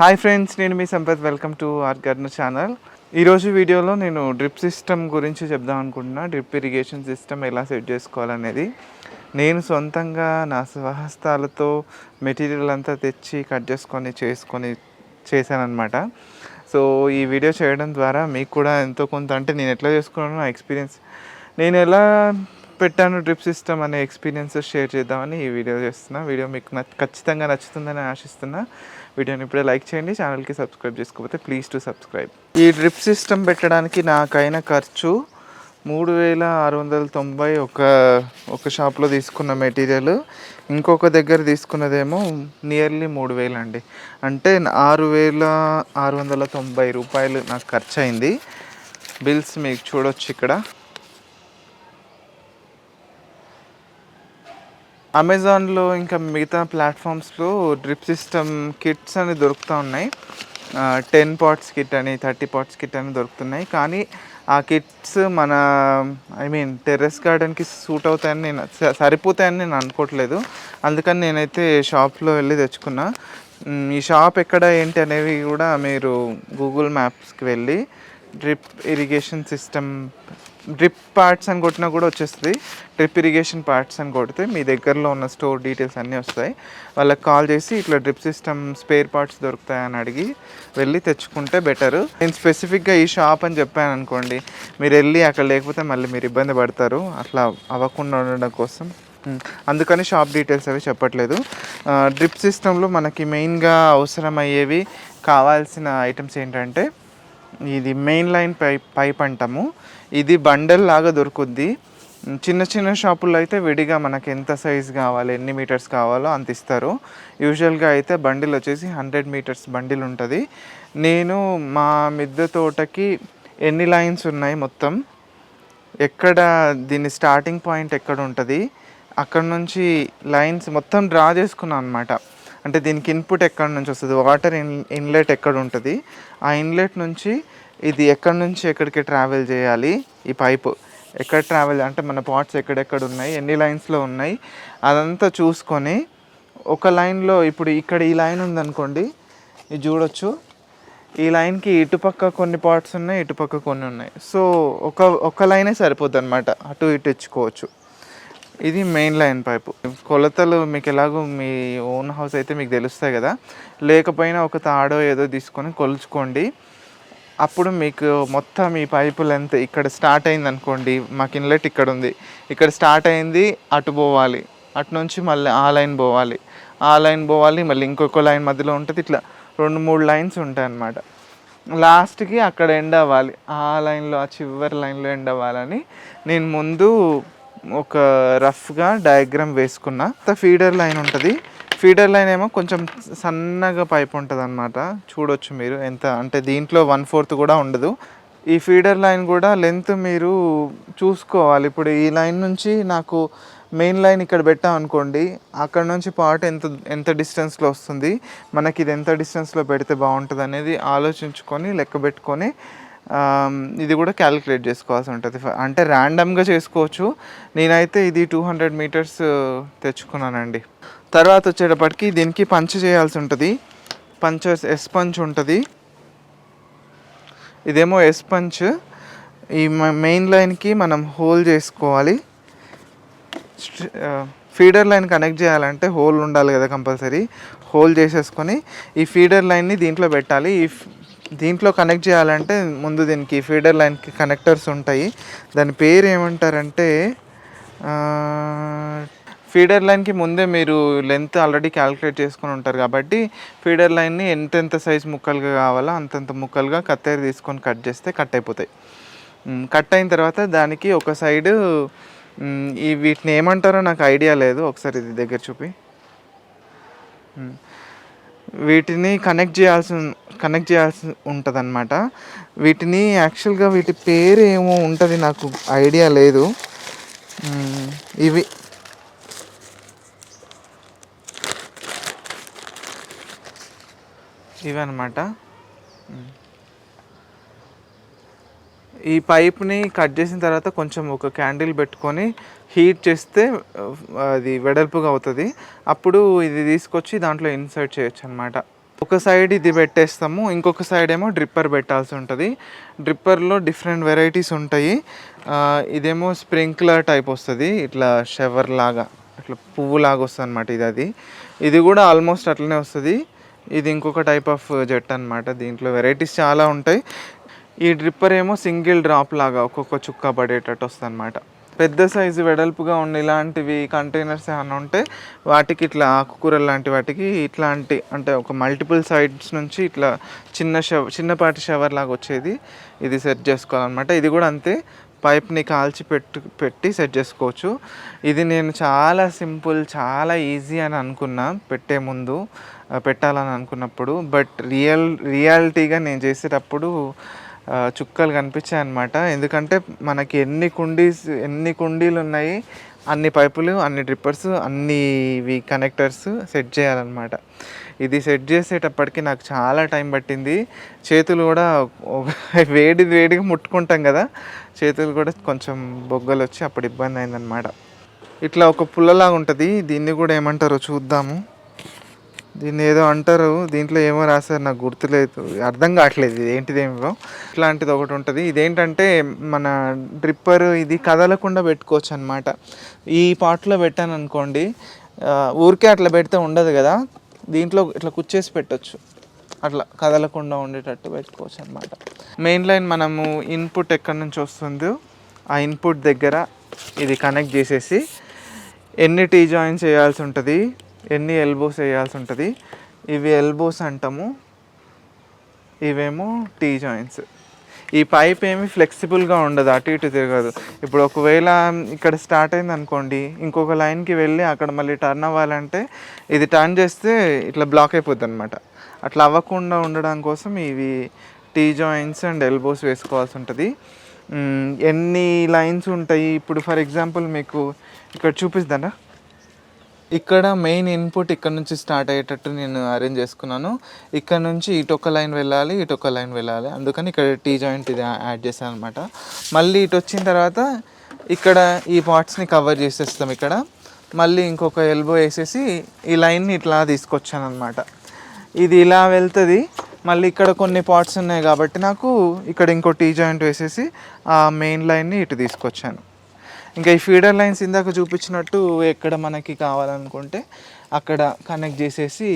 Hi friends నేను మీ Sampath. Welcome to R garden channel. ఈరోజు వీడియోలో నేను డ్రిప్ సిస్టమ్ గురించి చెప్దాం అనుకుంటున్నా. డ్రిప్ ఇరిగేషన్ సిస్టమ్ ఎలా సెట్ చేసుకోవాలనేది. నేను సొంతంగా నా స్వహస్తాలతో మెటీరియల్ అంతా తెచ్చి కట్ చేసుకొని చేసుకొని చేశానన్నమాట. సో ఈ వీడియో చేయడం ద్వారా మీకు కూడా ఎంతో కొంత అంటే నేను ఎట్లా చేసుకున్నాను నా ఎక్స్పీరియన్స్. నేను ఎలా పెట్టాను డ్రిప్ సిస్టమ్ అనే ఎక్స్పీరియన్స్ షేర్ చేద్దామని ఈ వీడియో చేస్తున్నా. వీడియో మీకు ఖచ్చితంగా నచ్చుతుందని ఆశిస్తున్నా. వీడియోని ఇప్పుడే లైక్ చేయండి ఛానల్కి సబ్స్క్రైబ్ చేసుకోకపోతే ప్లీజ్ టు సబ్స్క్రైబ్. ఈ డ్రిప్ సిస్టమ్ పెట్టడానికి నాకైన ఖర్చు మూడు వేల ఆరు వందల తొంభై ఒక ఒక షాప్లో తీసుకున్న మెటీరియల్. ఇంకొక దగ్గర తీసుకున్నదేమో నియర్లీ మూడు వేలు అండి. అంటే ఆరు వేల ఆరు వందల తొంభై రూపాయలు నాకు ఖర్చు అయింది బిల్స్ మీకు చూడొచ్చు ఇక్కడ. అమెజాన్లో ఇంకా మిగతా ప్లాట్ఫామ్స్లో డ్రిప్ సిస్టమ్ కిట్స్ అని దొరుకుతూ ఉన్నాయి. టెన్ పాట్స్ కిట్ అని థర్టీ పాట్స్ కిట్ అని దొరుకుతున్నాయి. కానీ ఆ కిట్స్ మన ఐ మీన్ టెర్రస్ గార్డెన్కి సూట్ అవుతాయని నేను సరిపోతాయని నేను అనుకోవట్లేదు. అందుకని నేనైతే షాప్లో వెళ్ళి తెచ్చుకున్నా. ఈ షాప్ ఎక్కడ ఏంటి అనేవి కూడా మీరు గూగుల్ మ్యాప్స్కి వెళ్ళి drip irrigation system drip parts అని కొట్టినా కూడా వచ్చేస్తుంది. డ్రిప్ ఇరిగేషన్ పార్ట్స్ అని కొడితే మీ దగ్గరలో ఉన్న స్టోర్ డీటెయిల్స్ అన్నీ వస్తాయి. వాళ్ళకి కాల్ చేసి ఇట్లా డ్రిప్ సిస్టమ్ స్పేర్ పార్ట్స్ దొరుకుతాయని అడిగి వెళ్ళి తెచ్చుకుంటే బెటర్ నేను స్పెసిఫిక్గా ఈ షాప్ అని చెప్పాను అనుకోండి మీరు వెళ్ళి అక్కడ లేకపోతే మళ్ళీ మీరు ఇబ్బంది పడతారు. అట్లా అవ్వకుండా ఉండడం కోసం. అందుకని షాప్ డీటెయిల్స్ అవి చెప్పట్లేదు. డ్రిప్ సిస్టంలో మనకి మెయిన్గా అవసరమయ్యేవి కావాల్సిన ఐటమ్స్ ఏంటంటే ఇది మెయిన్ లైన్ పైప్ పైప్ అంటాము ఇది బండల్ లాగా దొరుకుద్ది. చిన్న చిన్న షాపుల్లో అయితే విడిగా మనకి ఎంత సైజ్ కావాలి ఎన్ని మీటర్స్ కావాలో అంత ఇస్తారు. యూజువల్గా అయితే బండిల్ వచ్చేసి హండ్రెడ్ మీటర్స్ బండిల్ ఉంటుంది. నేను మా మిద్దె తోటకి ఎన్ని లైన్స్ ఉన్నాయి మొత్తం? ఎక్కడ దీని స్టార్టింగ్ పాయింట్ ఎక్కడ ఉంటుంది? అక్కడ నుంచి లైన్స్ మొత్తం డ్రా చేసుకున్నాను అనమాట అంటే దీనికి ఇన్పుట్ ఎక్కడ నుంచి వస్తుంది? వాటర్ ఇన్ ఇన్లెట్ ఎక్కడ ఉంటుంది? ఆ ఇన్లెట్ నుంచి ఇది ఎక్కడి నుంచి ఎక్కడికి ట్రావెల్ చేయాలి? ఈ పైపు ఎక్కడ ట్రావెల్ అంటే మన పాట్స్ ఎక్కడెక్కడ ఉన్నాయి? ఎన్ని లైన్స్లో ఉన్నాయి? అదంతా చూసుకొని ఒక లైన్లో ఇప్పుడు ఇక్కడ ఈ లైన్ ఉందనుకోండి ఇది చూడొచ్చు. ఈ లైన్కి ఇటుపక్క కొన్ని పార్ట్స్ ఉన్నాయి ఇటుపక్క కొన్ని ఉన్నాయి. సో ఒక ఒక లైనే సరిపోద్ది అనమాట అటు ఇటు ఇచ్చుకోవచ్చు. ఇది మెయిన్ లైన్ పైపు. కొలతలు మీకు ఎలాగో మీ ఓన్ హౌస్ అయితే మీకు తెలుస్తాయి కదా. లేకపోయినా ఒక తాడో ఏదో తీసుకొని కొలుచుకోండి. అప్పుడు మీకు మొత్తం ఈ పైపు లెంత్ ఇక్కడ స్టార్ట్ అయింది అనుకోండి మాకు ఇన్లెట్ ఇక్కడ ఉంది ఇక్కడ స్టార్ట్ అయింది అటు పోవాలి. అటు నుంచి మళ్ళీ ఆ లైన్ పోవాలి. ఆ లైన్ పోవాలి మళ్ళీ ఇంకొక లైన్ మధ్యలో ఉంటుంది. ఇట్లా రెండు మూడు లైన్స్ ఉంటాయి అన్నమాట లాస్ట్కి అక్కడ ఎండ్ అవ్వాలి. ఆ లైన్లో ఆ చివరి లైన్లో ఎండ్ అవ్వాలని నేను ముందు ఒక రఫ్గా డయాగ్రామ్ వేసుకున్నా. ఫీడర్ లైన్ ఉంటుంది. ఫీడర్ లైన్ ఏమో కొంచెం సన్నగా పైప్ ఉంటుంది అనమాట చూడొచ్చు మీరు ఎంత అంటే దీంట్లో వన్ ఫోర్త్ కూడా ఉండదు. ఈ ఫీడర్ లైన్ కూడా లెంత్ మీరు చూసుకోవాలి. ఇప్పుడు ఈ లైన్ నుంచి నాకు మెయిన్ లైన్ ఇక్కడ పెట్టాం అనుకోండి అక్కడ నుంచి పార్ట్ ఎంత ఎంత డిస్టెన్స్లో వస్తుంది మనకి ఇది ఎంత డిస్టెన్స్లో పెడితే బాగుంటుంది అనేది ఆలోచించుకొని లెక్క పెట్టుకొని ఇది కూడా క్యాలిక్యులేట్ చేసుకోవాల్సి ఉంటుంది. ఫ- అంటే ర్యాండమ్గా చేసుకోవచ్చు. నేనైతే ఇది టూ హండ్రెడ్ మీటర్స్ తెచ్చుకున్నానండి. తర్వాత వచ్చేటప్పటికి దీనికి పంచ్ చేయాల్సి ఉంటుంది. పంచ్ ఎస్ పంచ్ ఉంటుంది. ఇదేమో ఎస్ పంచ్. ఈ మెయిన్ లైన్కి మనం హోల్ చేసుకోవాలి. ఫీడర్ లైన్ కనెక్ట్ చేయాలంటే హోల్ ఉండాలి కదా కంపల్సరీ. హోల్ చేసేసుకొని ఈ ఫీడర్ లైన్ని దీంట్లో పెట్టాలి. ఈ దీంట్లో కనెక్ట్ చేయాలంటే ముందు దీనికి ఫీడర్ లైన్కి కనెక్టర్స్ ఉంటాయి. దాని పేరు ఏమంటారంటే ఫీడర్ లైన్కి ముందే మీరు లెంత్ ఆల్రెడీ క్యాలిక్యులేట్ చేసుకొని ఉంటారు కాబట్టి ఫీడర్ లైన్ని ఎంతెంత సైజ్ ముక్కలుగా కావాలో అంతంత ముక్కలుగా కత్తెర తీసుకొని కట్ చేస్తే కట్ అయిపోతాయి. కట్ అయిన తర్వాత దానికి ఒక సైడు ఈ వీటిని ఏమంటారో నాకు ఐడియా లేదు. ఒకసారి ఇది దగ్గర చూపి. వీటిని కనెక్ట్ చేయాల్సి కనెక్ట్ చేయాల్సి ఉంటుంది అనమాట వీటిని యాక్చువల్గా వీటి పేరు ఏమో ఉంటుంది నాకు ఐడియా లేదు. ఇవి ఇవన్నమాట. అనమాట ఈ పైప్ని కట్ చేసిన తర్వాత కొంచెం ఒక క్యాండిల్ పెట్టుకొని హీట్ చేస్తే అది వెడల్పుగా అవుతుంది. అప్పుడు ఇది తీసుకొచ్చి దాంట్లో ఇన్సర్ట్ చేయొచ్చు అనమాట ఒక సైడ్ ఇది పెట్టేస్తాము ఇంకొక సైడ్ ఏమో డ్రిప్పర్ పెట్టాల్సి ఉంటుంది. డ్రిప్పర్లో డిఫరెంట్ వెరైటీస్ ఉంటాయి. ఇదేమో స్ప్రింక్లర్ టైప్ వస్తుంది ఇట్లా షవర్ లాగా ఇట్లా పువ్వు లాగా వస్తుంది అనమాట ఇది అది. ఇది కూడా ఆల్మోస్ట్ అట్లనే వస్తుంది. ఇది ఇంకొక టైప్ ఆఫ్ జెట్ అనమాట దీంట్లో వెరైటీస్ చాలా ఉంటాయి. ఈ డ్రిప్పర్ ఏమో సింగిల్ డ్రాప్ లాగా ఒక్కొక్క చుక్క పడేటట్టు వస్తుంది అనమాట పెద్ద సైజు వెడల్పుగా ఉన్న ఇలాంటివి కంటైనర్స్ ఏమైనా ఉంటే వాటికి ఇట్లా ఆకుకూరలు లాంటి వాటికి ఇట్లాంటి అంటే ఒక మల్టిపుల్ సైడ్స్ నుంచి ఇట్లా చిన్న షవ చిన్నపాటి షవర్ లాగా వచ్చేది. ఇది సెట్ చేసుకోవాలన్నమాట. ఇది కూడా అంతే. పైప్ని కాల్చి పెట్టు పెట్టి సెట్ చేసుకోవచ్చు. ఇది నేను చాలా సింపుల్ చాలా ఈజీ అని అనుకున్నా పెట్టే ముందు పెట్టాలని అనుకున్నప్పుడు. బట్ రియల్ రియాలిటీగా నేను చేసేటప్పుడు చుక్కలు కనిపించాయి అనమాట ఎందుకంటే మనకి ఎన్ని కుండీస్ ఎన్ని కుండీలు ఉన్నాయి అన్ని పైపులు అన్ని డ్రిప్పర్స్ అన్ని ఇవి కనెక్టర్స్ సెట్ చేయాలన్నమాట. ఇది సెట్ చేసేటప్పటికి నాకు చాలా టైం పట్టింది. చేతులు కూడా ఒక- వేడి వేడిగా ముట్టుకుంటాం కదా చేతులు కూడా కొంచెం బొగ్గలు వచ్చి అప్పుడు ఇబ్బంది అయిందనమాట ఇట్లా ఒక పుల్లలాగా ఉంటుంది. దీన్ని కూడా ఏమంటారో చూద్దాము. దీన్ని ఏదో అంటారు. దీంట్లో ఏమో రాశారు నాకు గుర్తులేదు. అర్థం కావట్లేదు ఇది ఏంటిదేమో. ఇట్లాంటిది ఒకటి ఉంటుంది. ఇదేంటంటే మన డ్రిప్పర్ ఇది కదలకుండా పెట్టుకోవచ్చు అనమాట ఈ పాట్లో పెట్టాను అనుకోండి ఊరికే అట్లా పెడితే ఉండదు కదా. దీంట్లో ఇట్లా కుచ్చేసి పెట్టచ్చు. అట్లా కదలకుండా ఉండేటట్టు పెట్టుకోవచ్చు అనమాట మెయిన్ లైన్ మనము ఇన్పుట్ ఎక్కడి నుంచి వస్తుందో ఆ ఇన్పుట్ దగ్గర ఇది కనెక్ట్ చేసేసి ఎన్ని టీ జాయింట్స్ వేయాల్సి ఉంటుంది ఎన్ని ఎల్బోస్ వేయాల్సి ఉంటుంది ఇవి ఎల్బోస్ అంటాము ఇవేమో టీ జాయింట్స్ ఈ పైప్ ఏమి ఫ్లెక్సిబుల్గా ఉండదు అటు ఇటు తిరగదు. ఇప్పుడు ఒకవేళ ఇక్కడ స్టార్ట్ అయింది అనుకోండి ఇంకొక లైన్కి వెళ్ళి అక్కడ మళ్ళీ టర్న్ అవ్వాలంటే ఇది టర్న్ చేస్తే ఇట్లా బ్లాక్ అయిపోద్ది అనమాట అట్లా అవ్వకుండా ఉండడం కోసం ఇవి టీ జాయింట్స్ అండ్ ఎల్బోస్ వేసుకోవాల్సి ఉంటుంది. ఎన్ని లైన్స్ ఉంటాయి? ఇప్పుడు ఫర్ ఎగ్జాంపుల్ మీకు ఇక్కడ చూపిస్తారా ఇక్కడ మెయిన్ ఇన్పుట్ ఇక్కడ నుంచి స్టార్ట్ అయ్యేటట్టు నేను అరేంజ్ చేసుకున్నాను. ఇక్కడ నుంచి ఇటు ఒక లైన్ వెళ్ళాలి ఇటు ఒక లైన్ వెళ్ళాలి. అందుకని ఇక్కడ టీ జాయింట్ ఇది యాడ్ చేశాను అనమాట మళ్ళీ ఇటు వచ్చిన తర్వాత ఇక్కడ ఈ పార్ట్స్ని కవర్ చేసేస్తాం ఇక్కడ. మళ్ళీ ఇంకొక ఎల్బో వేసేసి ఈ లైన్ని ఇట్లా తీసుకొచ్చాను అనమాట ఇది ఇలా వెళ్తుంది. మళ్ళీ ఇక్కడ కొన్ని పార్ట్స్ ఉన్నాయి కాబట్టి నాకు ఇక్కడ ఇంకో టీ జాయింట్ వేసేసి ఆ మెయిన్ లైన్ని ఇటు తీసుకొచ్చాను. ఇంకా ఈ ఫీడర్ లైన్స్ ఇందాక చూపించినట్టు ఎక్కడ మనకి కావాలనుకుంటే అక్కడ కనెక్ట్ చేసేసి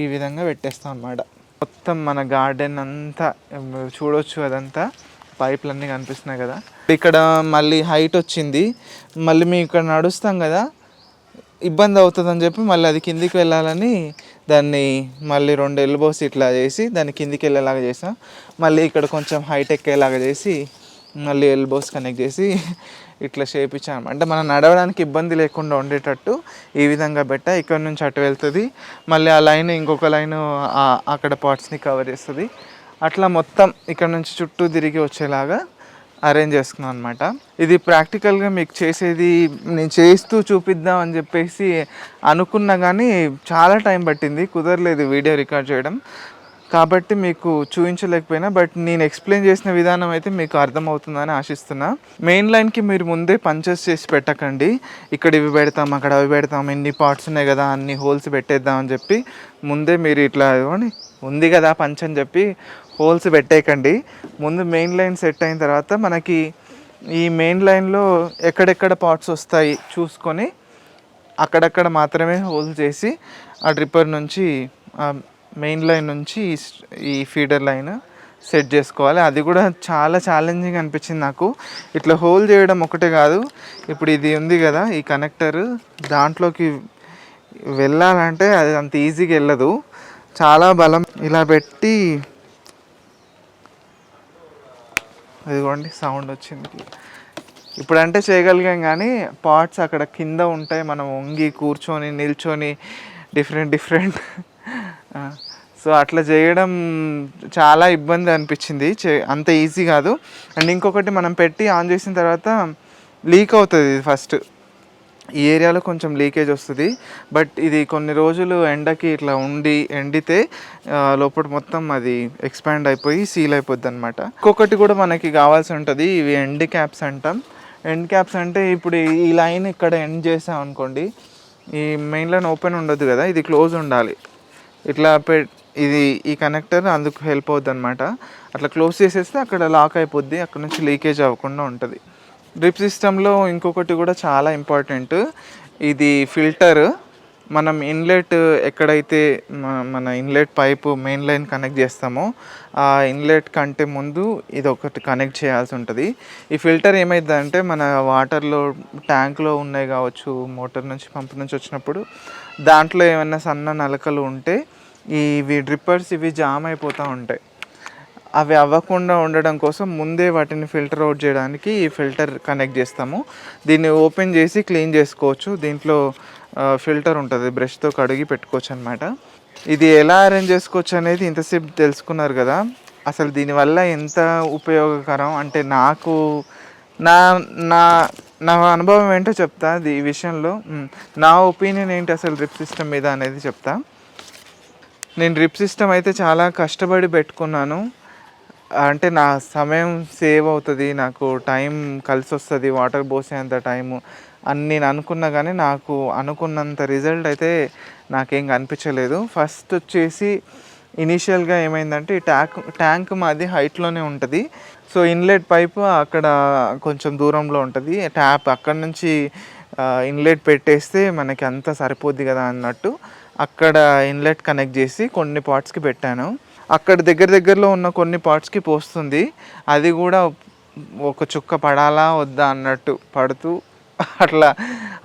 ఈ విధంగా పెట్టేస్తాం అన్నమాట. మొత్తం మన గార్డెన్ అంతా చూడొచ్చు అదంతా. పైపులు అన్నీ కనిపిస్తున్నాయి కదా. ఇక్కడ మళ్ళీ హైట్ వచ్చింది. మళ్ళీ మేము ఇక్కడ నడుస్తాం కదా. ఇబ్బంది అవుతుందని చెప్పి మళ్ళీ అది కిందికి వెళ్ళాలని దాన్ని మళ్ళీ రెండు ఎల్బోస్ ఇట్లా చేసి దాన్ని కిందికి వెళ్ళేలాగా చేసాం. మళ్ళీ ఇక్కడ కొంచెం హైట్ ఎక్కేలాగా చేసి మళ్ళీ ఎల్బోస్ కనెక్ట్ చేసి ఇట్లా షేప్ అంటే మనం నడవడానికి ఇబ్బంది లేకుండా ఉండేటట్టు ఈ విధంగా పెట్ట. ఇక్కడ నుంచి అటు వెళ్తుంది. మళ్ళీ ఆ లైన్ ఇంకొక లైన్ అక్కడ పార్ట్స్ని కవర్ చేస్తుంది. అట్లా మొత్తం ఇక్కడ నుంచి చుట్టూ తిరిగి వచ్చేలాగా అరేంజ్ చేసుకున్నాను అనమాట ఇది ప్రాక్టికల్గా మీకు చేసేది నేను చేస్తూ చూపిద్దాం అని చెప్పేసి అనుకున్నా కానీ చాలా టైం పట్టింది. కుదరలేదు వీడియో రికార్డ్ చేయడం. కాబట్టి మీకు చూపించలేకపోయినా బట్ నేను ఎక్స్ప్లెయిన్ చేసిన విధానం అయితే మీకు అర్థమవుతుందని ఆశిస్తున్నా. మెయిన్ లైన్కి మీరు ముందే పంచెస్ చేసి పెట్టకండి. ఇక్కడ ఇవి పెడతాం అక్కడ అవి పెడతాం ఎన్ని పార్ట్స్ ఉన్నాయి కదా అన్ని హోల్స్ పెట్టేద్దాం అని చెప్పి ముందే మీరు ఇట్లా ఇదిగోండి ఉంది కదా పంచ్ అని చెప్పి హోల్స్ పెట్టేయకండి. ముందు మెయిన్ లైన్ సెట్ అయిన తర్వాత మనకి ఈ మెయిన్ లైన్లో ఎక్కడెక్కడ పార్ట్స్ వస్తాయి చూసుకొని అక్కడక్కడ మాత్రమే హోల్స్ చేసి ఆ డ్రిప్పర్ నుంచి మెయిన్ లైన్ నుంచి ఈ ఈ ఫీడర్ లైన్ సెట్ చేసుకోవాలి. అది కూడా చాలా ఛాలెంజింగ్ అనిపించింది నాకు. ఇట్లా హోల్ చేయడం ఒకటే కాదు. ఇప్పుడు ఇది ఉంది కదా ఈ కనెక్టర్ దాంట్లోకి వెళ్ళాలంటే అది అంత ఈజీగా వెళ్ళదు. చాలా బలం ఇలా పెట్టి అదిగోండి సౌండ్ వచ్చింది. ఇప్పుడు అంటే చేయగలిగాం కానీ పార్ట్స్ అక్కడ కింద ఉంటాయి. మనం వంగి కూర్చొని నిల్చొని డిఫరెంట్ డిఫరెంట్ సో అట్లా చేయడం చాలా ఇబ్బంది అనిపించింది. చే అంత ఈజీ కాదు. అండ్ ఇంకొకటి మనం పెట్టి ఆన్ చేసిన తర్వాత లీక్ అవుతుంది ఫస్ట్. ఈ ఏరియాలో కొంచెం లీకేజ్ వస్తుంది. బట్ ఇది కొన్ని రోజులు ఎండకి ఇట్లా ఉండి ఎండితే లోపల మొత్తం అది ఎక్స్పాండ్ అయిపోయి సీల్ అయిపోద్ది అనమాట ఇంకొకటి కూడా మనకి కావాల్సి ఉంటుంది. ఇవి ఎండ్ క్యాప్స్ అంటాం. ఎండ్ క్యాప్స్ అంటే ఇప్పుడు ఈ- ఈ లైన్ ఇక్కడ ఎండ్ చేసాం అనుకోండి ఈ మెయిన్ లైన్ ఓపెన్ ఉండదు కదా ఇది క్లోజ్ ఉండాలి. ఇట్లా పె ఇది ఈ కనెక్టర్ అందుకు హెల్ప్ అవుద్ది అనమాట అట్లా క్లోజ్ చేసేస్తే అక్కడ లాక్ అయిపోద్ది అక్కడ నుంచి లీకేజ్ అవ్వకుండా ఉంటుంది. డ్రిప్ సిస్టంలో ఇంకొకటి కూడా చాలా ఇంపార్టెంట్ ఇది ఫిల్టర్ మనం ఇన్లెట్ ఎక్కడైతే మన inlet pipe main line connect చేస్తామో ఆ ఇన్లెట్ కంటే ముందు ఇది ఒకటి కనెక్ట్ చేయాల్సి ఉంటుంది. ఈ ఫిల్టర్ ఏమైందంటే మన వాటర్లో ట్యాంక్లో ఉన్నాయి కావచ్చు మోటార్ నుంచి పంప్ నుంచి వచ్చినప్పుడు దాంట్లో ఏమైనా సన్న నలకలు ఉంటే ఇవి డ్రిప్పర్స్ ఇవి జామ్ అయిపోతూ ఉంటాయి. అవి అవ్వకుండా ఉండడం కోసం ముందే వాటిని ఫిల్టర్ అవుట్ చేయడానికి ఈ ఫిల్టర్ కనెక్ట్ చేస్తాము. దీన్ని ఓపెన్ చేసి క్లీన్ చేసుకోవచ్చు. దీంట్లో ఫిల్టర్ ఉంటుంది. బ్రష్తో కడిగి పెట్టుకోవచ్చు అనమాట ఇది ఎలా అరేంజ్ చేసుకోవచ్చు అనేది ఇంతసేపు తెలుసుకున్నారు కదా. అసలు దీనివల్ల ఎంత ఉపయోగకరం? అంటే నాకు నా నా నా అనుభవం ఏంటో చెప్తా. ఈ విషయంలో నా ఒపీనియన్ ఏంటి అసలు డ్రిప్ సిస్టమ్ మీద అనేది చెప్తా. నేను డ్రిప్ సిస్టమ్ అయితే చాలా కష్టపడి పెట్టుకున్నాను. అంటే నా సమయం సేవ్ అవుతుంది నాకు టైం కలిసి వస్తుంది వాటర్ పోసేంత టైము అని నేను అనుకున్నా కానీ నాకు అనుకున్నంత రిజల్ట్ అయితే నాకేం కనిపించలేదు. ఫస్ట్ వచ్చేసి ఇనీషియల్గా ఏమైందంటే ఈ ట్యాంక్ ట్యాంక్ మాది హైట్లోనే ఉంటుంది. సో ఇన్లెట్ పైపు అక్కడ కొంచెం దూరంలో ఉంటుంది. ట్యాప్ అక్కడ నుంచి ఇన్లెట్ పెట్టేస్తే మనకి అంతా సరిపోద్ది కదా అన్నట్టు. అక్కడ ఇన్లెట్ కనెక్ట్ చేసి కొన్ని పార్ట్స్కి పెట్టాను. అక్కడ దగ్గర దగ్గరలో ఉన్న కొన్ని పార్ట్స్కి పోస్తుంది. అది కూడా ఒక చుక్క పడాలా వద్దా అన్నట్టు పడుతూ అట్లా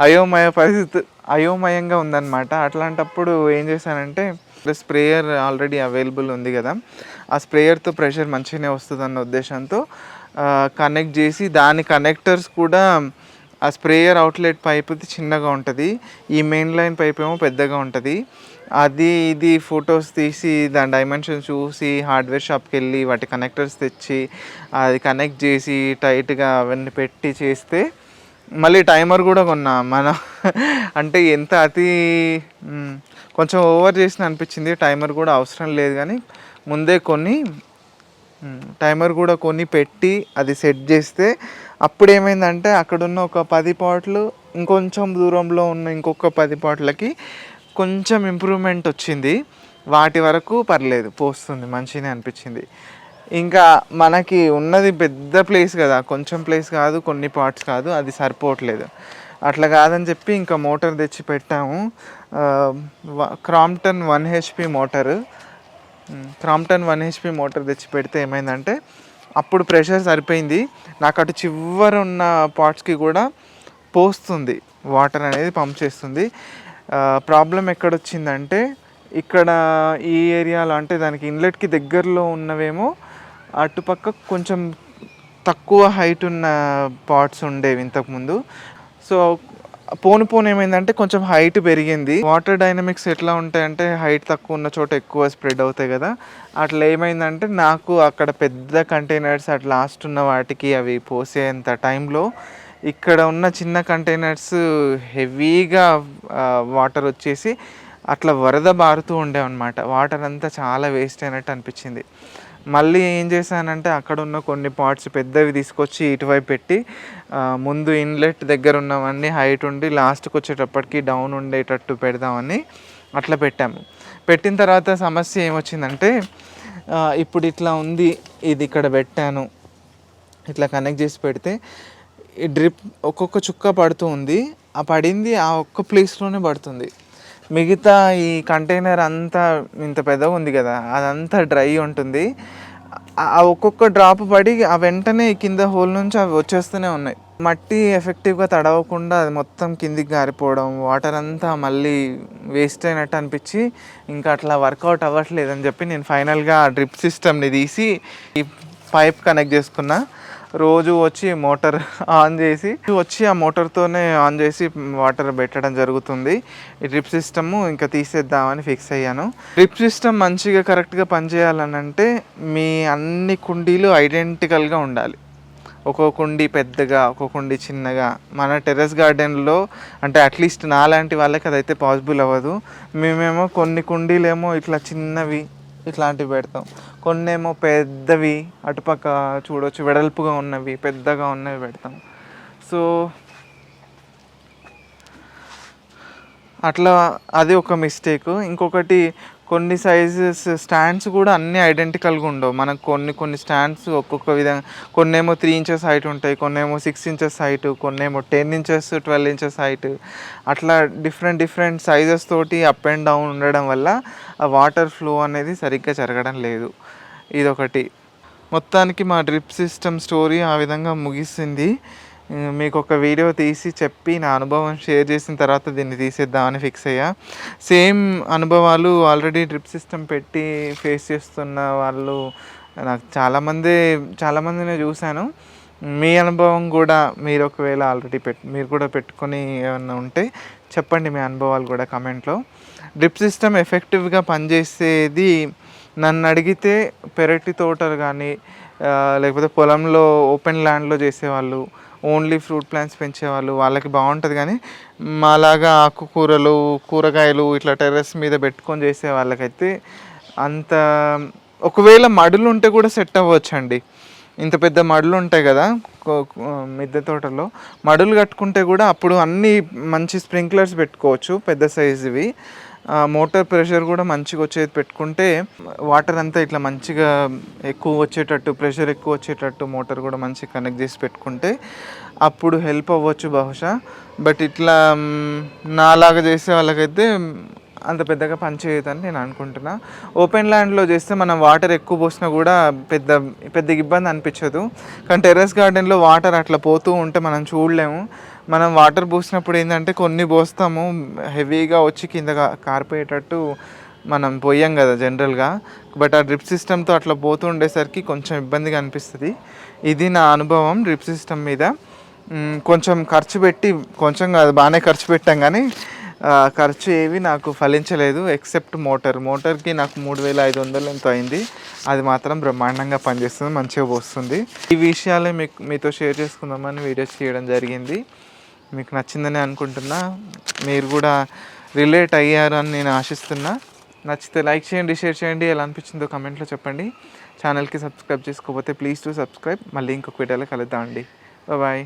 అయోమయ పరిస్థితి అయోమయంగా ఉందన్నమాట. అట్లాంటప్పుడు ఏం చేశానంటే స్ప్రేయర్ ఆల్రెడీ అవైలబుల్ ఉంది కదా. ఆ స్ప్రేయర్తో ప్రెషర్ మంచిగానే వస్తుంది అన్న ఉద్దేశంతో కనెక్ట్ చేసి దాని కనెక్టర్స్ కూడా ఆ స్ప్రేయర్ అవుట్లెట్ పైప్ చిన్నగా ఉంటుంది. ఈ మెయిన్ లైన్ పైప్ ఏమో పెద్దగా ఉంటుంది. అది ఇది ఫొటోస్ తీసి దాని డైమెన్షన్ చూసి హార్డ్వేర్ షాప్కి వెళ్ళి వాటి కనెక్టర్స్ తెచ్చి అది కనెక్ట్ చేసి టైట్గా అవన్నీ పెట్టి చేస్తే మళ్ళీ టైమర్ కూడా కొన్నా. మన అంటే ఎంత అతి కొంచెం ఓవర్ చేసిన అనిపించింది. టైమర్ కూడా అవసరం లేదు కానీ ముందే కొన్ని టైమర్ కూడా కొని పెట్టి అది సెట్ చేస్తే అప్పుడు ఏమైందంటే అక్కడున్న ఒక పది పాటలు ఇంకొంచెం దూరంలో ఉన్న ఇంకొక పది పాటలకి కొంచెం ఇంప్రూవ్మెంట్ వచ్చింది. వాటి వరకు పర్లేదు పోస్తుంది మంచిగానే అనిపించింది. ఇంకా మనకి ఉన్నది పెద్ద ప్లేస్ కదా కొంచెం ప్లేస్ కాదు కొన్ని పార్ట్స్ కాదు అది సరిపోవట్లేదు. అట్లా కాదని చెప్పి ఇంకా మోటార్ తెచ్చి పెట్టాము. Crompton one HP motor. Crompton one HP motor తెచ్చి పెడితే ఏమైందంటే అప్పుడు ప్రెషర్ సరిపోయింది. నాకు అటు చివర ఉన్న పార్ట్స్కి కూడా పోస్తుంది. వాటర్ అనేది పంప్ చేస్తుంది. ప్రాబ్లం ఎక్కడొచ్చిందంటే ఇక్కడ ఈ ఏరియాలో అంటే దానికి ఇన్లెట్కి దగ్గరలో ఉన్నవేమో అటుపక్క కొంచెం తక్కువ హైట్ ఉన్న పాట్స్ ఉండేవి ఇంతకుముందు. సో పోను పోను ఏమైందంటే కొంచెం హైట్ పెరిగింది. వాటర్ డైనమిక్స్ ఎట్లా ఉంటాయంటే హైట్ తక్కువ ఉన్న చోట ఎక్కువ స్ప్రెడ్ అవుతాయి కదా. అట్లా ఏమైందంటే నాకు అక్కడ పెద్ద కంటైనర్స్ అట్లా లాస్ట్ ఉన్న వాటికి అవి పోసేంత టైంలో ఇక్కడ ఉన్న చిన్న కంటైనర్స్ హెవీగా వాటర్ వచ్చేసి అట్లా వరద బారుతూ ఉండేవన్నమాట. వాటర్ అంతా చాలా వేస్ట్ అయినట్టు అనిపించింది. మళ్ళీ ఏం చేశానంటే అక్కడ ఉన్న కొన్ని పార్ట్స్ పెద్దవి తీసుకొచ్చి ఇటువైపు పెట్టి ముందు ఇన్లెట్ దగ్గర ఉన్నవన్నీ హైట్ ఉండి లాస్ట్కి వచ్చేటప్పటికి డౌన్ ఉండేటట్టు పెడదామని అట్లా పెట్టాము. పెట్టిన తర్వాత సమస్య ఏమొచ్చిందంటే ఇప్పుడు ఇట్లా ఉంది ఇది ఇక్కడ పెట్టాను ఇట్లా కనెక్ట్ చేసి పెడితే ఈ డ్రిప్ ఒక్కొక్క చుక్క పడుతూ ఉంది ఆ పడింది ఆ ఒక్క ప్లేస్లోనే పడుతుంది. మిగతా ఈ కంటైనర్ అంతా ఇంత పెద్దగా ఉంది కదా అదంతా డ్రై ఉంటుంది. ఆ ఒక్కొక్క డ్రాప్ పడి ఆ వెంటనే కింద హోల్ నుంచి అవి వచ్చేస్తూనే ఉన్నాయి. మట్టి ఎఫెక్టివ్గా తడవకుండా అది మొత్తం కిందికి గారిపోవడం వాటర్ అంతా మళ్ళీ వేస్ట్ అయినట్టు అనిపించి ఇంకా అట్లా వర్కౌట్ అవ్వట్లేదు అని చెప్పి నేను ఫైనల్గా ఆ డ్రిప్ సిస్టమ్ని తీసి ఈ పైప్ కనెక్ట్ చేసుకున్నా. రోజు వచ్చి మోటార్ ఆన్ చేసి వచ్చి ఆ మోటార్తోనే ఆన్ చేసి వాటర్ పెట్టడం జరుగుతుంది. ఈ డ్రిప్ సిస్టమ్ ఇంకా తీసేద్దామని ఫిక్స్ అయ్యాను. డ్రిప్ సిస్టమ్ మంచిగా కరెక్ట్గా పనిచేయాలని అంటే మీ అన్ని కుండీలు ఐడెంటికల్గా ఉండాలి. ఒక్కో కుండీ పెద్దగా ఒక్కో కుండీ చిన్నగా. మన టెర్రస్ గార్డెన్లో అంటే అట్లీస్ట్ నాలాంటి వాళ్ళకి అదైతే పాసిబుల్ అవ్వదు. మేమేమో కొన్ని కుండీలేమో ఇట్లా చిన్నవి ఇట్లాంటివి పెడతాం. కొన్ని ఏమో పెద్దవి అటుపక్క చూడవచ్చు వెడల్పుగా ఉన్నవి పెద్దగా ఉన్నవి పెడతాం. సో అట్లా అది ఒక మిస్టేక్. ఇంకొకటి కొన్ని సైజెస్ స్టాండ్స్ కూడా అన్నీ ఐడెంటికల్గా ఉండవు. మనకు కొన్ని కొన్ని స్టాండ్స్ ఒక్కొక్క విధంగా కొన్నేమో త్రీ ఇంచెస్ హైట్ ఉంటాయి కొన్నేమో సిక్స్ ఇంచెస్ హైట్ కొన్నేమో ten inches twelve inches height అట్లా డిఫరెంట్ డిఫరెంట్ సైజెస్ తోటి అప్ అండ్ డౌన్ ఉండడం వల్ల ఆ వాటర్ ఫ్లో అనేది సరిగ్గా జరగడం లేదు. ఇదొకటి. మొత్తానికి మా డ్రిప్ సిస్టమ్ స్టోరీ ఆ విధంగా ముగిసింది. మీకు ఒక వీడియో తీసి చెప్పి నా అనుభవం షేర్ చేసిన తర్వాత దీన్ని తీసేద్దామని ఫిక్స్ అయ్యా. సేమ్ అనుభవాలు ఆల్రెడీ డ్రిప్ సిస్టమ్ పెట్టి ఫేస్ చేస్తున్న వాళ్ళు నాకు చాలామంది చాలామందిని చూశాను. మీ అనుభవం కూడా మీరు ఒకవేళ ఆల్రెడీ పెట్ మీరు కూడా పెట్టుకొని ఏమన్నా ఉంటే చెప్పండి మీ అనుభవాలు కూడా కమెంట్లో. డ్రిప్ సిస్టమ్ ఎఫెక్టివ్గా పనిచేసేది నన్ను అడిగితే పెరటి తోటలు కానీ లేకపోతే పొలంలో ఓపెన్ ల్యాండ్లో చేసేవాళ్ళు ఓన్లీ ఫ్రూట్ ప్లాంట్స్ పెంచేవాళ్ళు వాళ్ళకి బాగుంటుంది కానీ మాలాగా ఆకుకూరలు కూరగాయలు ఇట్లా టెర్రస్ మీద పెట్టుకొని చేసే వాళ్ళకైతే అంత ఒకవేళ మడులు ఉంటే కూడా సెట్ అవ్వచ్చండి. ఇంత పెద్ద మడులు ఉంటాయి కదా కో- మిద్దె తోటలో. మడులు కట్టుకుంటే కూడా అప్పుడు అన్ని మంచి స్ప్రింక్లర్స్ పెట్టుకోవచ్చు పెద్ద సైజువి. మోటార్ ప్రెషర్ కూడా మంచిగా వచ్చేది పెట్టుకుంటే వాటర్ అంతా ఇట్లా మంచిగా ఎక్కువ వచ్చేటట్టు ప్రెషర్ ఎక్కువ వచ్చేటట్టు మోటార్ కూడా మంచిగా కనెక్ట్ చేసి పెట్టుకుంటే అప్పుడు హెల్ప్ అవ్వచ్చు బహుశా. బట్ ఇట్లా నాలాగా చేసే వాళ్ళకైతే అంత పెద్దగా పనిచేయదని నేను అనుకుంటున్నా. ఓపెన్ ల్యాండ్లో చేస్తే మనం వాటర్ ఎక్కువ పోసినా కూడా పెద్ద పెద్ద ఇబ్బంది అనిపించదు. కానీ టెర్రస్ గార్డెన్లో వాటర్ అట్లా పోతూ ఉంటే మనం చూడలేము. మనం వాటర్ పోసినప్పుడు ఏంటంటే కొన్ని పోస్తాము హెవీగా వచ్చి కింద కారిపోయేటట్టు మనం పోయాం కదా జనరల్గా. బట్ ఆ డ్రిప్ సిస్టమ్తో అట్లా పోతూ ఉండేసరికి కొంచెం ఇబ్బందిగా అనిపిస్తుంది. ఇది నా అనుభవం డ్రిప్ సిస్టమ్ మీద. కొంచెం ఖర్చు పెట్టి కొంచెం కాదు బాగానే ఖర్చు పెట్టాం కానీ ఖర్చు ఏవి నాకు ఫలించలేదు ఎక్సెప్ట్ మోటార్. మోటార్కి నాకు మూడు వేల ఐదు వందలు ఎంతో అయింది. అది మాత్రం బ్రహ్మాండంగా పనిచేస్తుంది మంచిగా పోస్తుంది. ఈ విషయాలే మీకు మీతో షేర్ చేసుకుందామని వీడియోస్ చేయడం జరిగింది. మీకు నచ్చిందని అనుకుంటున్నా. మీరు కూడా రిలేట్ అయ్యారు అని నేను ఆశిస్తున్నా. నచ్చితే లైక్ చేయండి షేర్ చేయండి. ఎలా అనిపించిందో కమెంట్లో చెప్పండి. ఛానల్కి సబ్స్క్రైబ్ చేసుకోకపోతే ప్లీజ్ టు సబ్స్క్రైబ్. మళ్ళీ ఇంకొక వీడియోలో కలుద్దామండి. బాయ్